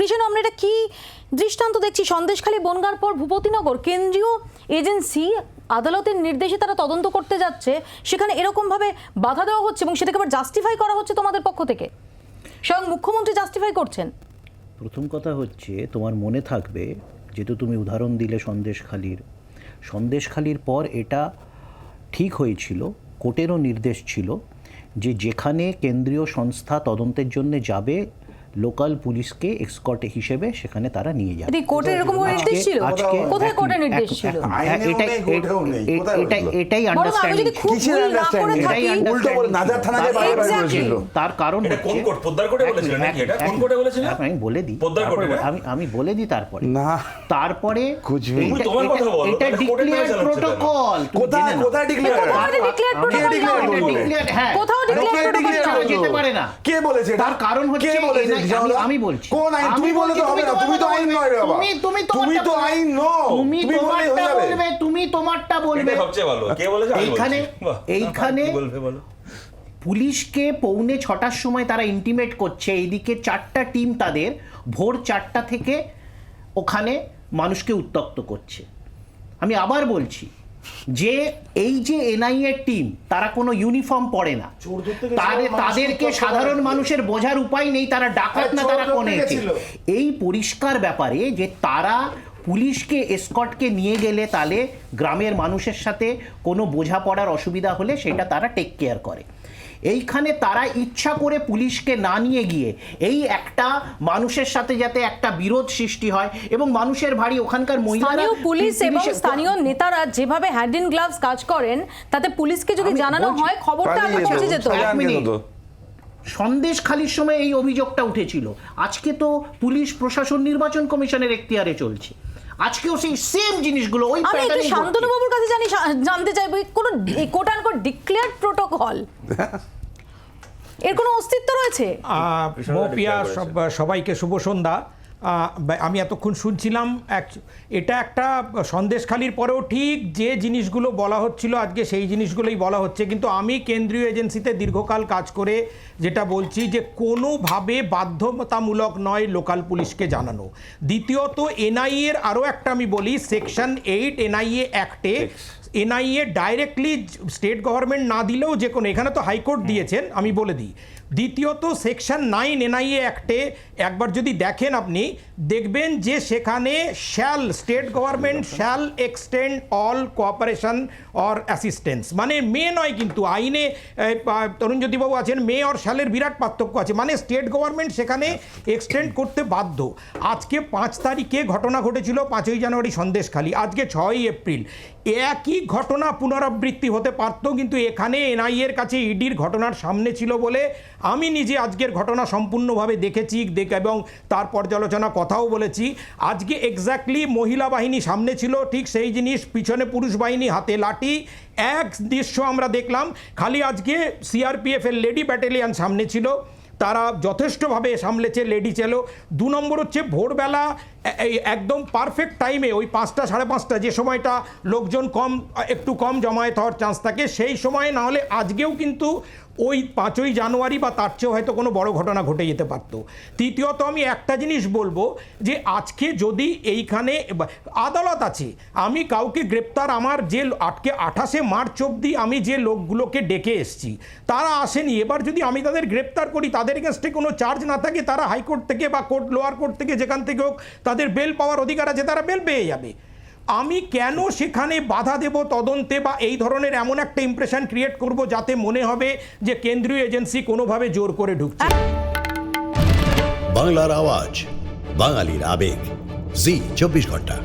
কৃষ্ণ, আমরা এটা কি দৃষ্টান্ত দেখছি? সন্দেশখালী বনগার পর ভূপতিনগর, কেন্দ্রীয় এজেন্সি আদালতের নির্দেশে তারা তদন্ত করতে যাচ্ছে। সেখানে এরকমভাবে বাধা দেওয়া হচ্ছে এবং সেটাকে আবার জাস্টিফাই করা হচ্ছে তোমাদের পক্ষ থেকে। স্বয়ং মুখ্যমন্ত্রী জাস্টিফাই করছেন। প্রথম কথা হচ্ছে, তোমার মনে থাকবে, যেহেতু তুমি উদাহরণ দিলে সন্দেশখালির। সন্দেশখালির পর এটা ঠিক হয়েছিল, কোর্টেরও নির্দেশ ছিল যে যেখানে কেন্দ্রীয় সংস্থা তদন্তের জন্য যাবে লোকাল পুলিশকে এক্সকট হিসেবে সেখানে তারা নিয়ে যাবে। কোর্টের এরকম কোনো নির্দেশ ছিল? আজকে- কোথায় কোর্টের নির্দেশ ছিল? আইনেও এটাই এটাই এটাই আন্ডারস্ট্যান্ডিং খুব না করে এটাই উল্টো বলে নাজার থানা যে বারবার বলেছিল। তার কারণ এটা কোন কোর্ট? পোদ্দার কোর্টে মিনিট, নাকি এটা? কোন কোর্টে মিনিট, আমি বলে দিই। পোদ্দার তারপরে কোর্টে আমি আমি বলে দিই তারপরে। না তারপরে। তুমি তোমার কথা বলো, এটা ডিক্লেয়ার? প্রোটোকল কোথায় কোথায় ডিক্লেয়ার এটা declared protocol? নয়। কোথাও protocol? নয়। যেতে পারে না কে বলেছে? তার কারণ হচ্ছে কে বলেছে এনআই জামালা? আমি- আমি বলছি। কোন আইন? তুমি বলে তো হবে না। তুমি তো আইন নয় বাবা। তুমি তুমি তুমি তো আইন নো তুমি তুমি বললেই তোমারটা বলবে তুমি তোমারটা বলবে। সবচেয়ে ভালো। কে বলেছে? এইখানে এইখানে বলবে বলো? পুলিশকে পৌনে ছটার সময় তারা ইন্টিমেট করছে। এইদিকে চারটা টিম তাদের ভোর চারটা থেকে ওখানে মানুষকে উত্তক্ত করছে। আমি আবার বলছি যে এই যে এনআইএ টিম তারা কোনো ইউনিফর্ম পরে না। তাদেরকে সাধারণ মানুষের বোঝার উপায় নেই তারা ডাকাত না তারা কোনে এই পরিষ্কার ব্যাপারে যে তারা পুলিশকে এসকটকে নিয়ে গেলে তাহলে গ্রামের মানুষের সাথে কোনো বোঝাপড়ার অসুবিধা হলে সেটা তারা টেক কেয়ার করে। এইখানে তারা ইচ্ছা করে পুলিশকে না নিয়ে গিয়ে এই একটা মানুষের সাথে যাতে একটা বিরোধ সৃষ্টি হয় এবং মানুষের ভারী ওখানকার মহিলারা স্থানীয় পুলিশ এবং স্থানীয় নেতারা যেভাবে হ্যান্ড ইন গ্লাভস কাজ করেন তাতে পুলিশকে যদি জানানো হয় খবরটা আগে পৌঁছে যেত, যেত। এক মিনিট। সন্দেশ খালির সময় এই অভিযোগটা উঠেছিল। আজকে তো পুলিশ প্রশাসন নির্বাচন কমিশনের এখতিয়ারে চলছে। আজকেও সেই সেম জিনিসগুলো ওই আমি একটু শান্তনু বাবুর কাছে জানি জানতে চাইব কোন কোনো কোট আনকোট ডিক্লেয়ার্ড প্রোটোকল এর কোনো অস্তিত্ব রয়েছে? মৌপিয়া সবাইকে শুভ সন্ধ্যা। আমি এতক্ষণ শুনছিলাম এক এটা একটা সন্দেশখালির পরেও ঠিক যে জিনিসগুলো বলা হচ্ছিল আজকে সেই জিনিসগুলোই বলা হচ্ছে। কিন্তু আমি কেন্দ্রীয় এজেন্সিতে দীর্ঘকাল কাজ করে যেটা বলছি যে কোনোভাবে বাধ্যতামূলক নয় লোকাল পুলিশকে জানানো। দ্বিতীয়ত এনআইএর আরও একটা আমি বলি সেকশন এইট এনআইএ অ্যাক্টে এনআইএ ডাইরেক্টলি স্টেট গভর্নমেন্ট না দিলেও যে কোনো এখানে তো হাইকোর্ট দিয়েছেন আমি বলে দিই। দ্বিতীয়ত সেকশন নাইন এনআইএ অ্যাক্টে একবার যদি দেখেন আপনি, দেখবেন যে সেখানে shall state government shall extend all cooperation or assistance মানে মে নয় কিন্তু, আইনে তরুণজ্যোতিবাবু আছেন, মে অর শ্যালের বিরাট পার্থক্য আছে। মানে স্টেট গভর্নমেন্ট সেখানে এক্সটেন্ড করতে বাধ্য। আজকে পাঁচ তারিখে ঘটনা ঘটেছিল পাঁচই জানুয়ারি সন্দেশখালী, আজকে ছয়ই এপ্রিল। একই ঘটনা পুনরাবৃত্তি হতে পারত, কিন্তু এখানে এনআইএর কাছে ইডির ঘটনার সামনে ছিল বলে আমি নিজে আজকের ঘটনা সম্পূর্ণভাবে দেখেছি, দেখ এবং তার পর্যালোচনা কথাও বলেছি। আজকে এক্স্যাক্টলি মহিলা বাহিনী সামনে ছিল, ঠিক সেই জিনিস, পিছনে পুরুষ বাহিনী, হাতে লাঠি, এক দৃশ্য আমরা দেখলাম। খালি আজকে সিআরপিএফ এর লেডি ব্যাটালিয়ান সামনে ছিল। তারা যথেষ্টভাবে সামলেছে লেডি চেলো দু নম্বর হচ্ছে ভোরবেলা এই একদম পারফেক্ট টাইমে ওই পাঁচটা, সাড়ে পাঁচটা, যে সময়টা লোকজন কম, একটু কম জমায়েত হওয়ার চান্স থাকে, সেই সময়ে না হলে আজকেও কিন্তু ওই পাঁচই জানুয়ারি বা তার চেয়েও হয়তো কোনো বড় ঘটনা ঘটে যেতে পারতো। তৃতীয়ত আমি একটা জিনিস বলব যে আজকে যদি এইখানে আদালত আছে, আমি কাউকে গ্রেপ্তার আমার যে আটকে আঠাশে মার্চ অবধি আমি যে লোকগুলোকে ডেকে এসছি, তারা আসেনি, এবার যদি আমি তাদের গ্রেপ্তার করি, তাদের এগেনস্টে কোনো চার্জ না থাকে, তারা হাইকোর্ট থেকে বা কোর্ট লোয়ার কোর্ট থেকে যেখান থেকে হোক তাদের বেল পাওয়ার অধিকার আছে, তারা বেল পেয়ে যাবে। আমি কেন সেখানে বাধা দেব তদন্তে বা এই ধরনের এমন একটা ইমপ্রেশন ক্রিয়েট করব যাতে মনে হবে যে কেন্দ্রীয় এজেন্সি কোনোভাবে জোর করে ঢুকছে? বাংলার আওয়াজ, বাঙালির আবেগ। জি, চব্বিশ ঘণ্টা।